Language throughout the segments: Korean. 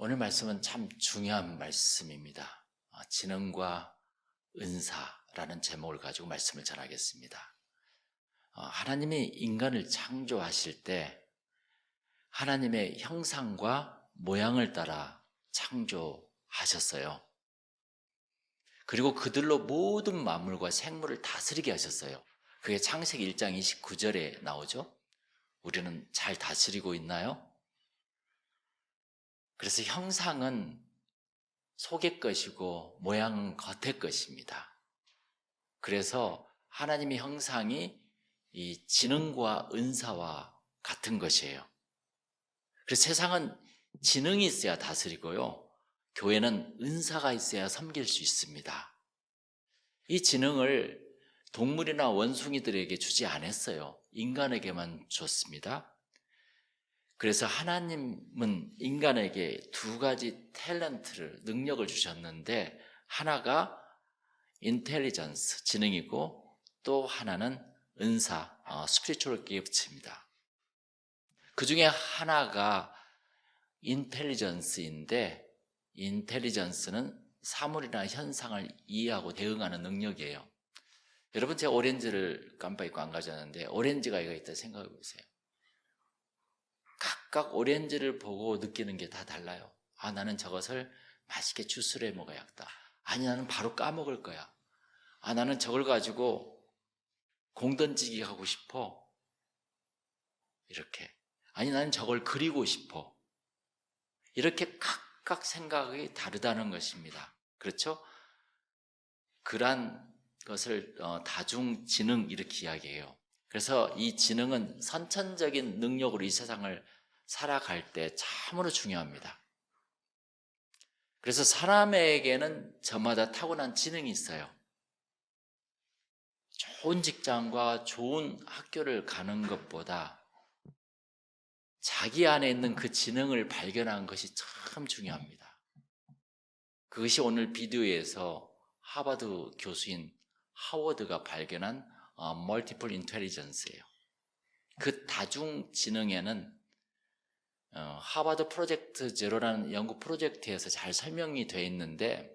오늘 말씀은 참 중요한 말씀입니다. 어, 지능과 은사라는 제목을 가지고 말씀을 전하겠습니다. 어, 하나님이 인간을 창조하실 때 하나님의 형상과 모양을 따라 창조하셨어요. 그리고 그들로 모든 만물과 생물을 다스리게 하셨어요. 그게 창세기 1장 29절에 나오죠. 우리는 잘 다스리고 있나요? 그래서 형상은 속의 것이고 모양은 겉의 것입니다. 그래서 하나님의 형상이 이 지능과 은사와 같은 것이에요. 그래서 세상은 지능이 있어야 다스리고요. 교회는 은사가 있어야 섬길 수 있습니다. 이 지능을 동물이나 원숭이들에게 주지 않았어요. 인간에게만 줬습니다. 그래서 하나님은 인간에게 두 가지 탤런트를, 능력을 주셨는데, 하나가 인텔리전스, 지능이고, 또 하나는 은사, 어, 스피리추얼 기프트입니다. 그 중에 하나가 인텔리전스인데, 인텔리전스는 사물이나 현상을 이해하고 대응하는 능력이에요. 여러분, 제가 오렌지를 깜빡 잊고 안 가져왔는데, 오렌지가 이거 있다 생각해 보세요. 각각 오렌지를 보고 느끼는 게 다 달라요. 아, 나는 저것을 맛있게 주스를 해 먹어야겠다. 아니, 나는 바로 까먹을 거야. 아, 나는 저걸 가지고 공 던지기 하고 싶어. 이렇게. 아니, 나는 저걸 그리고 싶어. 이렇게 각각 생각이 다르다는 것입니다. 그렇죠? 그란 것을 어, 다중지능 이렇게 이야기해요. 그래서 이 지능은 선천적인 능력으로 이 세상을 살아갈 때 참으로 중요합니다. 그래서 사람에게는 저마다 타고난 지능이 있어요. 좋은 직장과 좋은 학교를 가는 것보다 자기 안에 있는 그 지능을 발견한 것이 참 중요합니다. 그것이 오늘 비디오에서 하버드 교수인 하워드가 발견한 멀티플 인텔리전스예요. 그 다중 지능에는 어, 하버드 프로젝트 제로라는 연구 프로젝트에서 잘 설명이 되어 있는데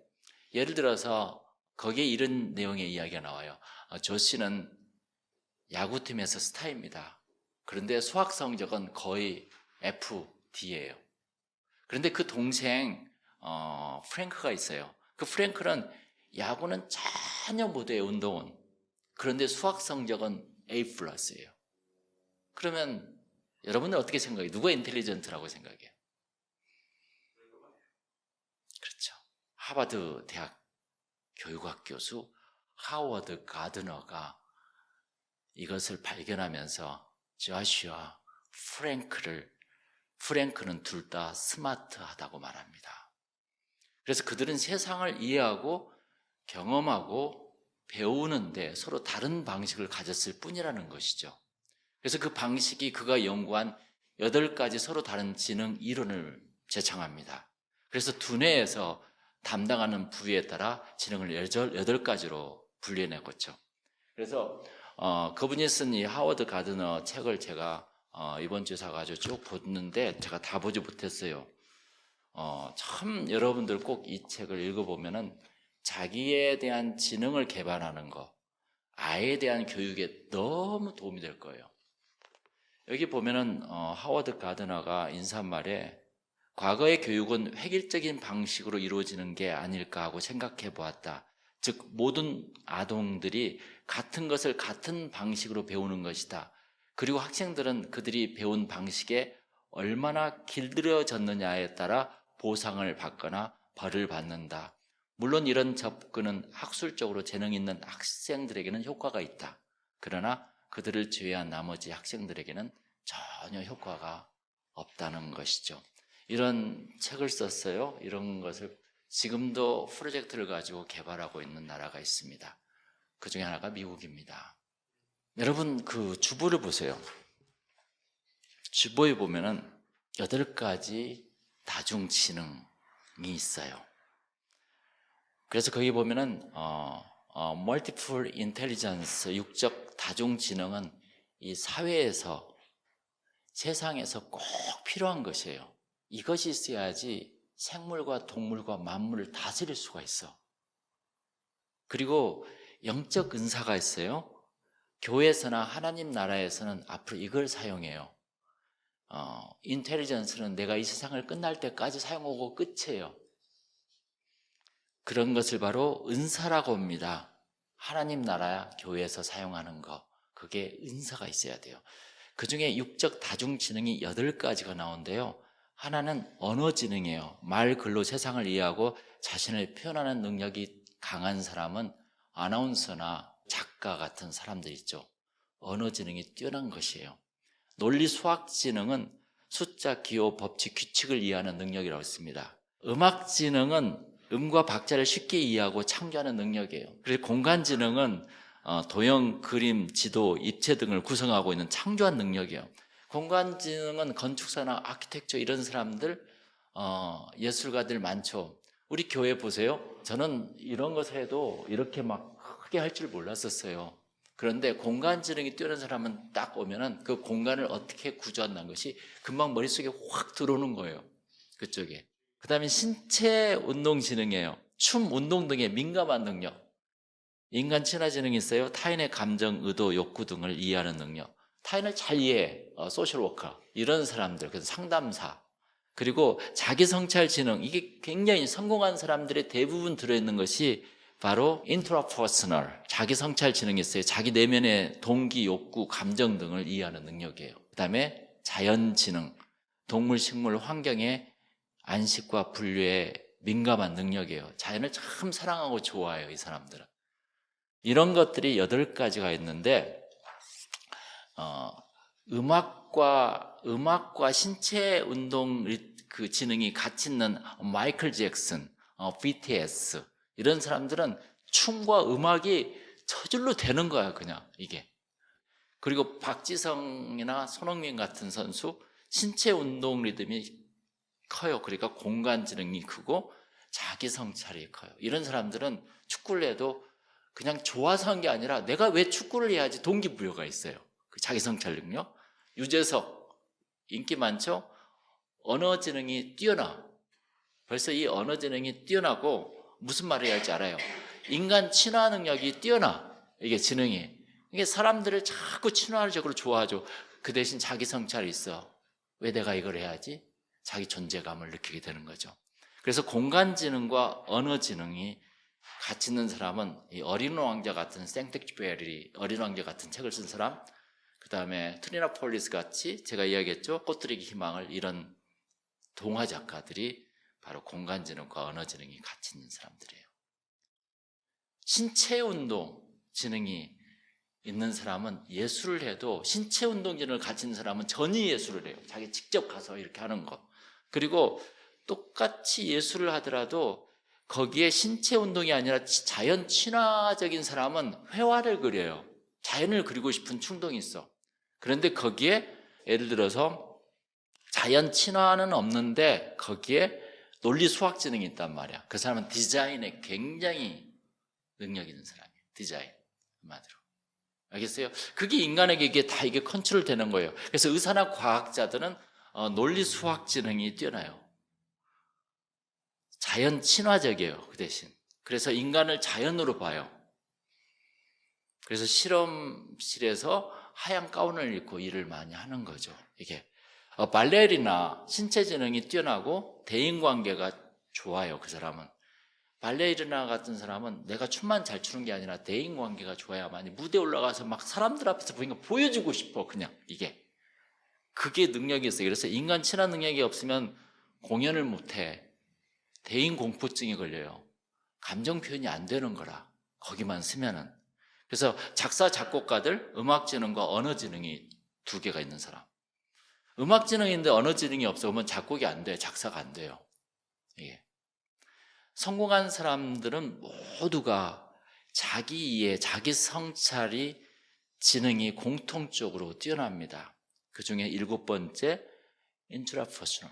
예를 들어서 거기에 이런 내용의 이야기가 나와요. 어, 조 씨는 야구팀에서 스타입니다. 그런데 수학 성적은 거의 FD예요. 그런데 그 동생 어, 프랭크가 있어요. 그 프랭크는 야구는 전혀 못해요. 운동은. 그런데 수학 성적은 A 플러스예요. 그러면 여러분들 어떻게 생각해요? 누가 인텔리전트라고 생각해요? 그렇죠. 하버드 대학 교육학 교수 하워드 가드너가 이것을 발견하면서 조슈아 프랭크를 프랭크는 둘 다 스마트하다고 말합니다. 그래서 그들은 세상을 이해하고 경험하고 배우는데 서로 다른 방식을 가졌을 뿐이라는 것이죠. 그래서 그 방식이 그가 연구한 여덟 가지 서로 다른 지능 이론을 제창합니다. 그래서 두뇌에서 담당하는 부위에 따라 지능을 여덟 가지로 분리해내고죠. 그래서 어, 그분이 쓴 이 하워드 가드너 책을 제가 어, 이번 주에 사가지고 쭉 봤는데 제가 다 보지 못했어요. 어, 참 여러분들 꼭 이 책을 읽어보면은 자기에 대한 지능을 개발하는 것, 아이에 대한 교육에 너무 도움이 될 거예요. 여기 보면은 어, 하워드 가드너가 인사말에 과거의 교육은 획일적인 방식으로 이루어지는 게 아닐까 하고 생각해 보았다. 즉 모든 아동들이 같은 것을 같은 방식으로 배우는 것이다. 그리고 학생들은 그들이 배운 방식에 얼마나 길들여졌느냐에 따라 보상을 받거나 벌을 받는다. 물론 이런 접근은 학술적으로 재능 있는 학생들에게는 효과가 있다. 그러나 그들을 제외한 나머지 학생들에게는 전혀 효과가 없다는 것이죠. 이런 책을 썼어요. 이런 것을 지금도 프로젝트를 가지고 개발하고 있는 나라가 있습니다. 그 중에 하나가 미국입니다. 여러분 그 주보를 보세요. 주보에 보면은 여덟 가지 다중 지능이 있어요. 그래서 거기 보면은 어, 어, 멀티플 인텔리전스 육적 다중지능은 이 사회에서 세상에서 꼭 필요한 것이에요. 이것이 있어야지 생물과 동물과 만물을 다스릴 수가 있어. 그리고 영적 은사가 있어요. 교회에서나 하나님 나라에서는 앞으로 이걸 사용해요. 어, 인텔리전스는 내가 이 세상을 끝날 때까지 사용하고 끝이에요. 그런 것을 바로 은사라고 합니다. 하나님 나라 교회에서 사용하는 거. 그게 은사가 있어야 돼요. 그 중에 육적 다중 지능이 8가지가 나오는데요. 하나는 언어 지능이에요. 말, 글로 세상을 이해하고 자신을 표현하는 능력이 강한 사람은 아나운서나 작가 같은 사람들 있죠. 언어 지능이 뛰어난 것이에요. 논리 수학 지능은 숫자, 기호, 법칙, 규칙을 이해하는 능력이라고 했습니다. 음악 지능은 음과 박자를 쉽게 이해하고 창조하는 능력이에요. 그리고 공간지능은 어, 도형, 그림, 지도, 입체 등을 구성하고 있는 창조한 능력이에요. 공간지능은 건축사나 아키텍처 이런 사람들, 어, 예술가들 많죠. 우리 교회 보세요. 저는 이런 것을 해도 이렇게 막 크게 할 줄 몰랐었어요. 그런데 공간지능이 뛰어난 사람은 딱 오면은 그 공간을 어떻게 구조한다는 것이 금방 머릿속에 확 들어오는 거예요. 그쪽에. 그 다음에 신체 운동 지능이에요. 춤, 운동 등에 민감한 능력. 인간 친화 지능이 있어요. 타인의 감정, 의도, 욕구 등을 이해하는 능력. 타인을 잘 이해해. 어, 소셜 워커. 이런 사람들. 그래서 상담사. 그리고 자기 성찰 지능. 이게 굉장히 성공한 사람들의 대부분 들어있는 것이 바로 인트라퍼스널. 자기 성찰 지능이 있어요. 자기 내면의 동기, 욕구, 감정 등을 이해하는 능력이에요. 그 다음에 자연 지능. 동물, 식물, 환경에 안식과 분류에 민감한 능력이에요. 자연을 참 사랑하고 좋아해요, 이 사람들은. 이런 것들이 여덟 가지가 있는데, 어, 음악과, 음악과 신체 운동 그 지능이 같이 있는 마이클 잭슨, 어, BTS, 이런 사람들은 춤과 음악이 저절로 되는 거야, 그냥, 이게. 그리고 박지성이나 손흥민 같은 선수, 신체 운동 리듬이 커요. 그러니까 공간 지능이 크고 자기 성찰이 커요. 이런 사람들은 축구를 해도 그냥 좋아서 한 게 아니라 내가 왜 축구를 해야지 동기부여가 있어요. 그 자기 성찰 능력. 유재석 인기 많죠? 언어 지능이 뛰어나. 벌써 이 언어 지능이 뛰어나고 무슨 말을 해야 할지 알아요. 인간 친화 능력이 뛰어나. 이게 지능이. 이게 사람들을 자꾸 친화적으로 좋아하죠. 그 대신 자기 성찰이 있어. 왜 내가 이걸 해야지? 자기 존재감을 느끼게 되는 거죠. 그래서 공간 지능과 언어 지능이 같이 있는 사람은 이 어린 왕자 같은 생텍쥐베리 어린 왕자 같은 책을 쓴 사람, 그 다음에 트리나 폴리스 같이 제가 이야기했죠. 꽃들에게 희망을 이런 동화 작가들이 바로 공간 지능과 언어 지능이 같이 있는 사람들이에요. 신체 운동 지능이 있는 사람은 예술을 해도 신체 운동 지능을 있는 사람은 전이 예술을 해요. 자기 직접 가서 이렇게 하는 거. 그리고 똑같이 예술을 하더라도 거기에 신체 운동이 아니라 자연 친화적인 사람은 회화를 그려요. 자연을 그리고 싶은 충동이 있어. 그런데 거기에 예를 들어서 자연 친화는 없는데 거기에 논리 수학 지능이 있단 말이야. 그 사람은 디자인에 굉장히 능력 있는 사람이에요. 디자인. 한마디로. 알겠어요? 그게 인간에게 이게 다 이게 컨트롤 되는 거예요. 그래서 의사나 과학자들은 어, 논리 수학 지능이 뛰어나요. 자연 친화적이에요. 그 대신. 그래서 인간을 자연으로 봐요. 그래서 실험실에서 하얀 가운을 입고 일을 많이 하는 거죠. 이게 어, 발레리나 신체 지능이 뛰어나고 대인 관계가 좋아요. 그 사람은 발레리나 같은 사람은 내가 춤만 잘 추는 게 아니라 대인 관계가 좋아야만이 무대 올라가서 막 사람들 앞에서 보니까 보여주고 싶어 그냥 이게 그게 능력이 있어요. 그래서 인간 친화 능력이 없으면 공연을 못해. 대인 공포증이 걸려요. 감정 표현이 안 되는 거라. 거기만 쓰면은. 그래서 작사, 작곡가들, 음악지능과 언어지능이 두 개가 있는 사람. 음악지능인데 언어지능이 없어. 그러면 작곡이 안 돼. 작사가 안 돼요. 이게. 성공한 사람들은 모두가 자기 이해, 자기 성찰이 지능이 공통적으로 뛰어납니다. 그 중에 일곱 번째, 인트라퍼스널.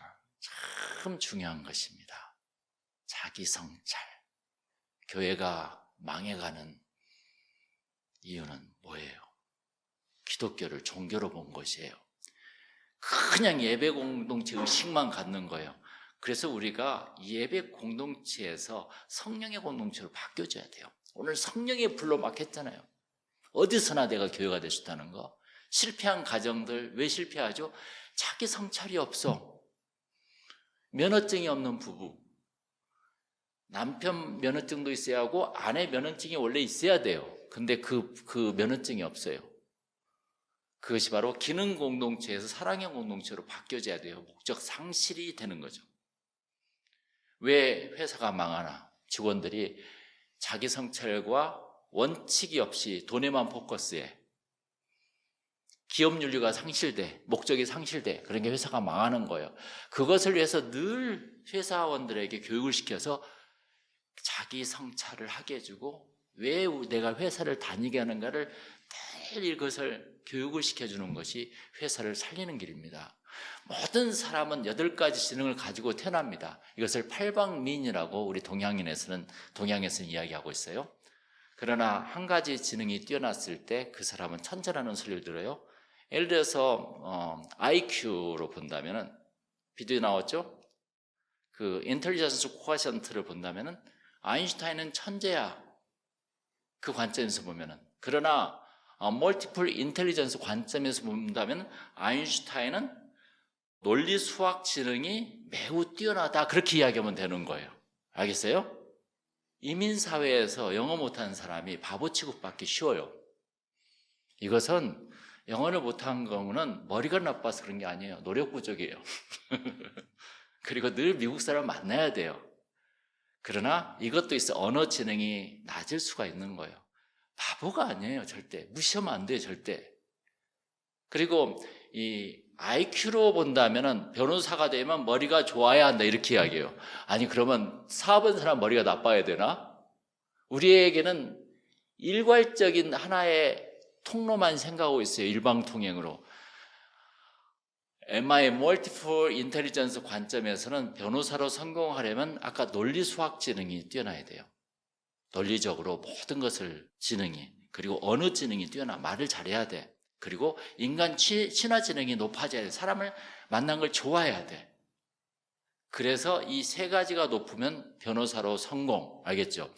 참 중요한 것입니다. 자기 성찰. 교회가 망해가는 이유는 뭐예요? 기독교를 종교로 본 것이에요. 그냥 예배 공동체 의식만 갖는 거예요. 그래서 우리가 예배 공동체에서 성령의 공동체로 바뀌어져야 돼요. 오늘 성령의 불로 막 했잖아요. 어디서나 내가 교회가 될 수 있다는 거. 실패한 가정들 왜 실패하죠? 자기 성찰이 없어. 면허증이 없는 부부. 남편 면허증도 있어야 하고 아내 면허증이 원래 있어야 돼요. 근데 그, 그 면허증이 없어요. 그것이 바로 기능 공동체에서 사랑의 공동체로 바뀌어져야 돼요. 목적 상실이 되는 거죠. 왜 회사가 망하나? 직원들이 자기 성찰과 원칙이 없이 돈에만 포커스해. 기업 윤리가 상실돼, 목적이 상실돼. 그런 게 회사가 망하는 거예요. 그것을 위해서 늘 회사원들에게 교육을 시켜서 자기 성찰을 하게 해주고 왜 내가 회사를 다니게 하는가를 매일 이것을 교육을 시켜주는 것이 회사를 살리는 길입니다. 모든 사람은 여덟 가지 지능을 가지고 태어납니다. 이것을 팔방민이라고 우리 동양인에서는 동양에서는 이야기하고 있어요. 그러나 한 가지 지능이 뛰어났을 때 그 사람은 천재라는 소리를 들어요. 예를 들어서 어, IQ로 본다면은 비디오 나왔죠? 그 인텔리전스 코어션트를 본다면은 아인슈타인은 천재야. 그 관점에서 보면은 그러나 멀티플 인텔리전스 관점에서 본다면 아인슈타인은 논리 수학 지능이 매우 뛰어나다 그렇게 이야기하면 되는 거예요. 알겠어요? 이민 사회에서 영어 못하는 사람이 바보 취급받기 쉬워요. 이것은 영어를 못한 거는 머리가 나빠서 그런 게 아니에요. 노력 부족이에요. 그리고 늘 미국 사람 만나야 돼요. 그러나 이것도 있어 언어 지능이 낮을 수가 있는 거예요. 바보가 아니에요, 절대. 무시하면 안 돼요, 절대. 그리고 이 IQ로 본다면은 변호사가 되면 머리가 좋아야 한다, 이렇게 이야기해요. 아니, 그러면 사업은 사람 머리가 나빠야 되나? 우리에게는 일괄적인 하나의 통로만 생각하고 있어요, 일방통행으로. MI 멀티플 인텔리전스 관점에서는 변호사로 성공하려면 아까 논리 수학 지능이 뛰어나야 돼요. 논리적으로 모든 것을 지능이 그리고 언어 지능이 뛰어나 말을 잘해야 돼. 그리고 인간 치, 친화 지능이 높아져야 돼. 사람을 만난 걸 좋아해야 돼. 그래서 이 세 가지가 높으면 변호사로 성공. 알겠죠?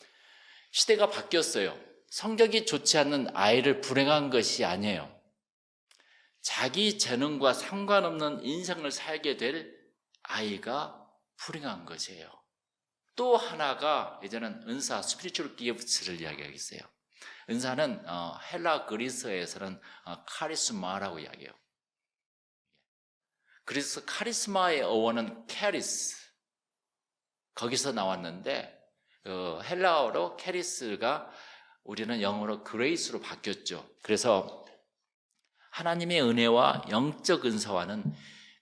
시대가 바뀌었어요. 성적이 좋지 않는 아이를 불행한 것이 아니에요. 자기 재능과 상관없는 인생을 살게 될 아이가 불행한 것이에요. 또 하나가 이제는 은사, 스피리추얼 기프트를 이야기하겠어요. 은사는 어, 헬라 그리스에서는 어, 카리스마라고 이야기해요. 그래서 카리스마의 어원은 캐리스. 거기서 나왔는데 어, 헬라어로 캐리스가 우리는 영어로 그레이스로 바뀌었죠. 그래서 하나님의 은혜와 영적 은사와는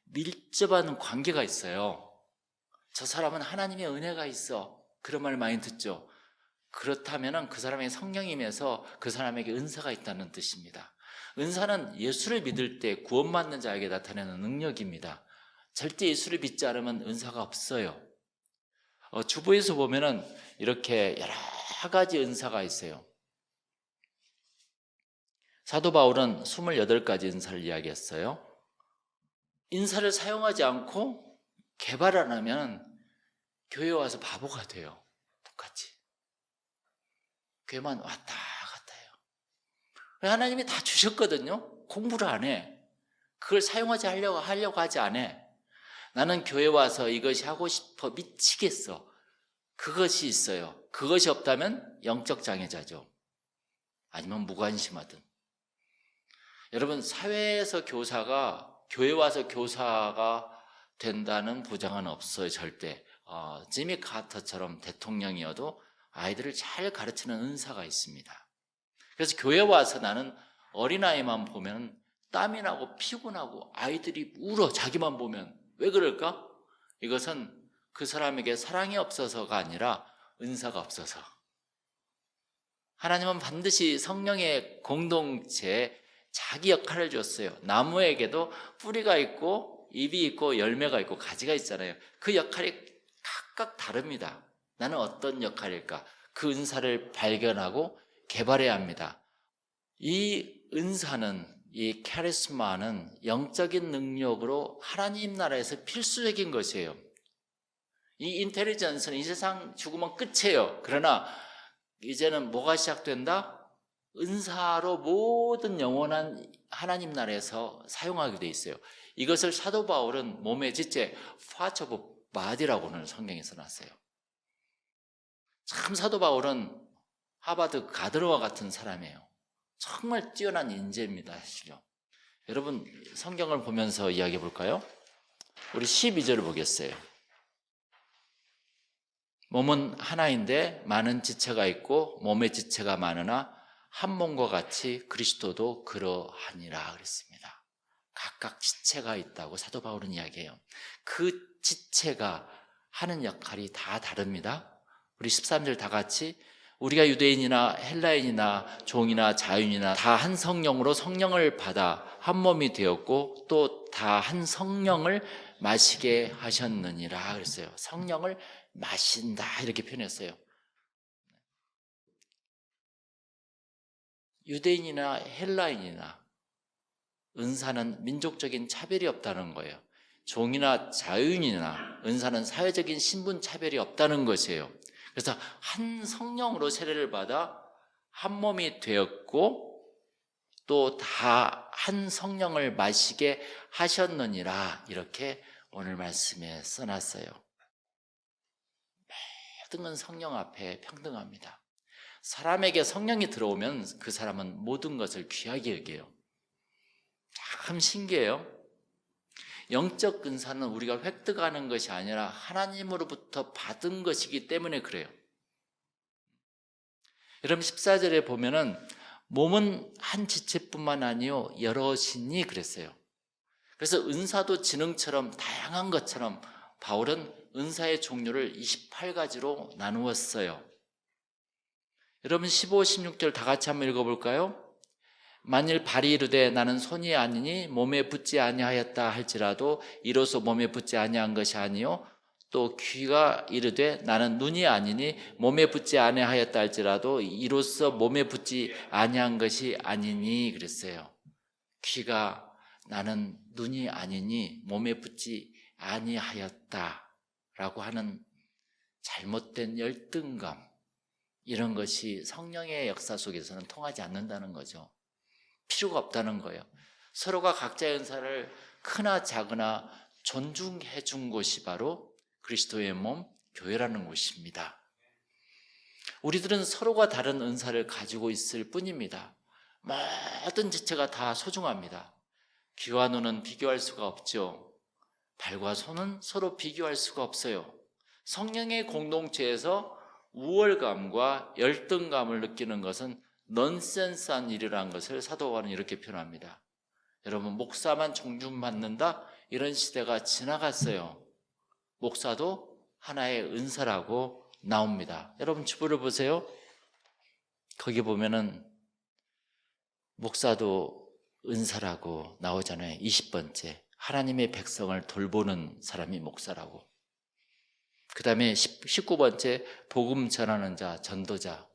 밀접한 관계가 있어요. 저 사람은 하나님의 은혜가 있어. 그런 말 많이 듣죠. 그렇다면 그 사람의 성령임에서 그 사람에게 은사가 있다는 뜻입니다. 은사는 예수를 믿을 때 구원받는 자에게 나타내는 능력입니다. 절대 예수를 믿지 않으면 은사가 없어요. 어, 주부에서 보면은 이렇게 여러 가지 은사가 있어요. 사도 바울은 28가지 은사를 이야기했어요. 인사를 사용하지 않고 개발 안 하면 교회 와서 바보가 돼요. 똑같이. 교회만 왔다 갔다 해요. 하나님이 다 주셨거든요. 공부를 안 해. 그걸 사용하지 하려고, 하려고 하지 않아. 나는 교회 와서 이것이 하고 싶어 미치겠어. 그것이 있어요. 그것이 없다면 영적 장애자죠. 아니면 무관심하든. 여러분, 사회에서 교사가, 교회 와서 교사가 된다는 보장은 없어요, 절대. 어, 지미 카터처럼 대통령이어도 아이들을 잘 가르치는 은사가 있습니다. 그래서 교회 와서 나는 어린아이만 보면 땀이 나고 피곤하고 아이들이 울어, 자기만 보면. 왜 그럴까? 이것은 그 사람에게 사랑이 없어서가 아니라 은사가 없어서. 하나님은 반드시 성령의 공동체에 자기 역할을 줬어요. 나무에게도 뿌리가 있고 잎이 있고 열매가 있고 가지가 있잖아요. 그 역할이 각각 다릅니다. 나는 어떤 역할일까? 그 은사를 발견하고 개발해야 합니다. 이 은사는 이 카리스마는 영적인 능력으로 하나님 나라에서 필수적인 것이에요. 이 인텔리전스는 이 세상 죽으면 끝이에요. 그러나 이제는 뭐가 시작된다? 은사로 모든 영원한 하나님 나라에서 사용하게 돼 있어요. 이것을 사도 바울은 몸의 지체 파츠 오브 바디라고는 성경에서 놨어요. 참 사도 바울은 하버드 가드로와 같은 사람이에요. 정말 뛰어난 인재입니다, 실요. 여러분 성경을 보면서 이야기해 볼까요? 우리 12절을 보겠어요. 몸은 하나인데 많은 지체가 있고 몸의 지체가 많으나 한 몸과 같이 그리스도도 그러하니라 그랬습니다. 각각 지체가 있다고 사도 바울은 이야기해요. 그 지체가 하는 역할이 다 다릅니다. 우리 13절 다 같이 우리가 유대인이나 헬라인이나 종이나 자윤이나 다 한 성령으로 성령을 받아 한 몸이 되었고 또 다 한 성령을 마시게 하셨느니라 그랬어요. 성령을 마신다 이렇게 표현했어요. 유대인이나 헬라인이나 은사는 민족적인 차별이 없다는 거예요. 종이나 자유인이나 은사는 사회적인 신분 차별이 없다는 것이에요. 그래서 한 성령으로 세례를 받아 한 몸이 되었고 또 다 한 성령을 마시게 하셨느니라 이렇게 오늘 말씀에 써놨어요. 모든 건 성령 앞에 평등합니다. 사람에게 성령이 들어오면 그 사람은 모든 것을 귀하게 여겨요. 참 신기해요. 영적 근사는 우리가 획득하는 것이 아니라 하나님으로부터 받은 것이기 때문에 그래요. 여러분 14절에 보면은 몸은 한 지체뿐만 아니요 여럿이니 그랬어요. 그래서 은사도 지능처럼 다양한 것처럼 바울은 은사의 종류를 28가지로 나누었어요. 여러분 15, 16절 다 같이 한번 읽어볼까요? 만일 발이 이르되 나는 손이 아니니 몸에 붙지 아니하였다 할지라도 이로써 몸에 붙지 아니한 것이 아니요 또 귀가 이르되 나는 눈이 아니니 몸에 붙지 아니하였다 할지라도 이로써 몸에 붙지 아니한 것이 아니니 그랬어요. 귀가 나는 눈이 아니니 몸에 붙지 아니하였다라고 하는 잘못된 열등감 이런 것이 성령의 역사 속에서는 통하지 않는다는 거죠. 필요가 없다는 거예요. 서로가 각자의 은사를 크나 작으나 존중해 준 곳이 바로 그리스도의 몸 교회라는 곳입니다. 우리들은 서로가 다른 은사를 가지고 있을 뿐입니다. 모든 지체가 다 소중합니다. 귀와 눈은 비교할 수가 없죠. 발과 손은 서로 비교할 수가 없어요. 성령의 공동체에서 우월감과 열등감을 느끼는 것은 넌센스한 일이라는 것을 사도 바울은 이렇게 표현합니다. 여러분 목사만 존중받는다 이런 시대가 지나갔어요. 목사도 하나의 은사라고 나옵니다. 여러분 주부를 보세요. 거기 보면은 목사도 은사라고 나오잖아요. 20번째. 하나님의 백성을 돌보는 사람이 목사라고. 그 다음에 19번째, 복음 전하는 자, 전도자.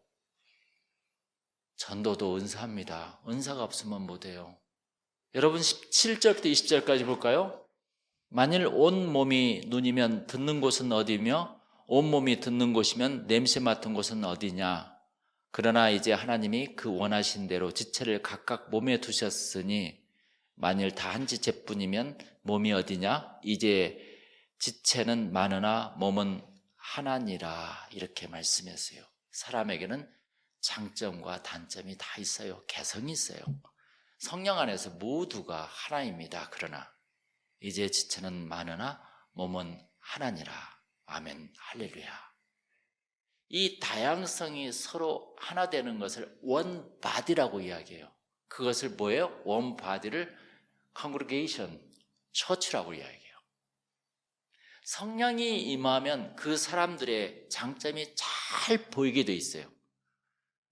전도도 은사합니다. 은사가 없으면 못해요. 여러분 17절부터 20절까지 볼까요? 만일 온 몸이 눈이면 듣는 곳은 어디며 온 몸이 듣는 곳이면 냄새 맡은 곳은 어디냐? 그러나 이제 하나님이 그 원하신 대로 지체를 각각 몸에 두셨으니 만일 다 한 지체뿐이면 몸이 어디냐? 이제 지체는 많으나 몸은 하나니라 이렇게 말씀했어요. 사람에게는 장점과 단점이 다 있어요. 개성이 있어요. 성령 안에서 모두가 하나입니다. 그러나 이제 지체는 많으나 몸은 하나니라. 아멘. 할렐루야. 이 다양성이 서로 하나 되는 것을 원 바디라고 이야기해요. 그것을 뭐예요? 원 바디를 congregation, 처치라고 이야기해요. 성령이 임하면 그 사람들의 장점이 잘 보이게 돼 있어요.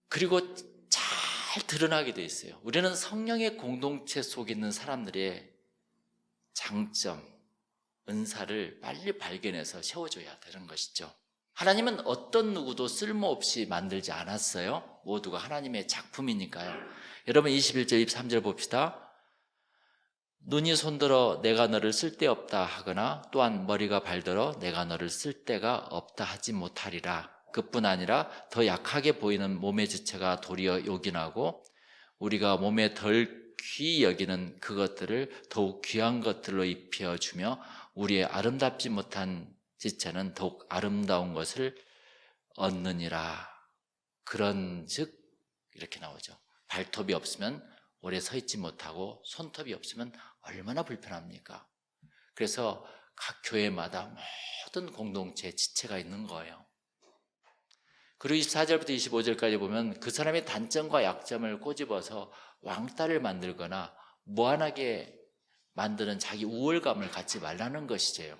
그리고 잘 드러나게 돼 있어요. 우리는 성령의 공동체 속에 있는 사람들의 장점, 은사를 빨리 발견해서 세워줘야 되는 것이죠. 하나님은 어떤 누구도 쓸모없이 만들지 않았어요. 모두가 하나님의 작품이니까요. 여러분 21절, 23절 봅시다. 눈이 손들어 내가 너를 쓸데없다 하거나 또한 머리가 발들어 내가 너를 쓸데가 없다 하지 못하리라. 그뿐 아니라 더 약하게 보이는 몸의 지체가 도리어 요긴하고 우리가 몸에 덜 귀히 여기는 그것들을 더욱 귀한 것들로 입혀주며 우리의 아름답지 못한 지체는 더욱 아름다운 것을 얻느니라. 그런 즉 이렇게 나오죠. 발톱이 없으면 오래 서 있지 못하고 손톱이 없으면 얼마나 불편합니까? 그래서 각 교회마다 모든 공동체 지체가 있는 거예요. 그리고 24절부터 25절까지 보면 그 사람의 단점과 약점을 꼬집어서 왕따를 만들거나 무한하게 만드는 자기 우월감을 갖지 말라는 것이죠.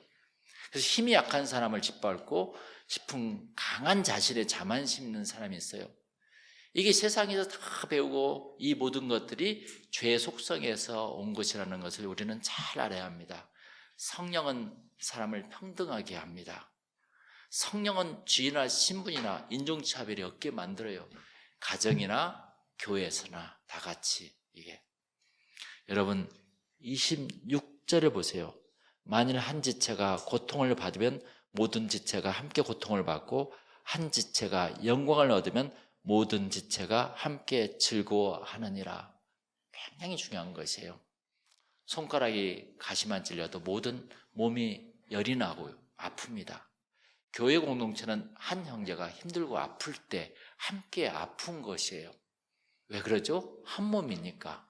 그래서 힘이 약한 사람을 짓밟고 싶은 강한 자신의 자만심 있는 사람이 있어요. 이게 세상에서 다 배우고 이 모든 것들이 죄의 속성에서 온 것이라는 것을 우리는 잘 알아야 합니다. 성령은 사람을 평등하게 합니다. 성령은 쥐나 신분이나 인종차별이 없게 만들어요. 가정이나 교회에서나 다 같이 이게. 여러분 26절을 보세요. 만일 한 지체가 고통을 받으면 모든 지체가 함께 고통을 받고 한 지체가 영광을 얻으면 모든 지체가 함께 즐거워하느니라. 굉장히 중요한 것이에요. 손가락이 가시만 찔려도 모든 몸이 열이 나고 아픕니다. 교회 공동체는 한 형제가 힘들고 아플 때 함께 아픈 것이에요. 왜 그러죠? 한 몸이니까.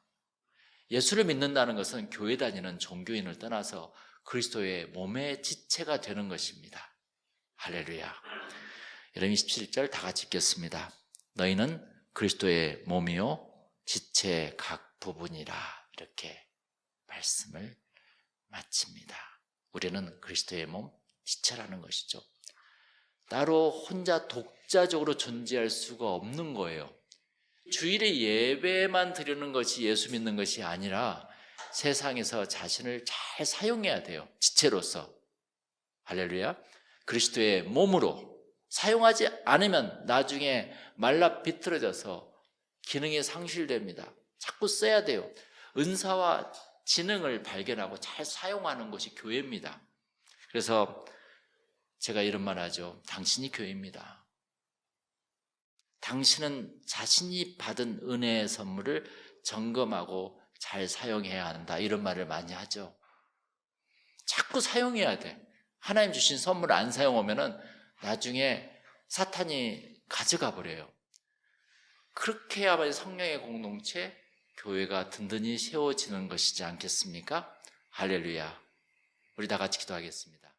예수를 믿는다는 것은 교회 다니는 종교인을 떠나서 그리스도의 몸의 지체가 되는 것입니다. 할렐루야. 여러분 27절 다 같이 읽겠습니다. 너희는 그리스도의 몸이요 지체 각 부분이라 이렇게 말씀을 마칩니다. 우리는 그리스도의 몸 지체라는 것이죠. 따로 혼자 독자적으로 존재할 수가 없는 거예요. 주일에 예배만 드리는 것이 예수 믿는 것이 아니라 세상에서 자신을 잘 사용해야 돼요. 지체로서. 할렐루야. 그리스도의 몸으로 사용하지 않으면 나중에 말라 비틀어져서 기능이 상실됩니다. 자꾸 써야 돼요. 은사와 지능을 발견하고 잘 사용하는 것이 교회입니다. 그래서 제가 이런 말 하죠. 당신이 교회입니다. 당신은 자신이 받은 은혜의 선물을 점검하고 잘 사용해야 한다. 이런 말을 많이 하죠. 자꾸 사용해야 돼. 하나님 주신 선물 안 사용하면은 나중에 사탄이 가져가 버려요. 그렇게 해야만 성령의 공동체, 교회가 든든히 세워지는 것이지 않겠습니까? 할렐루야. 우리 다 같이 기도하겠습니다.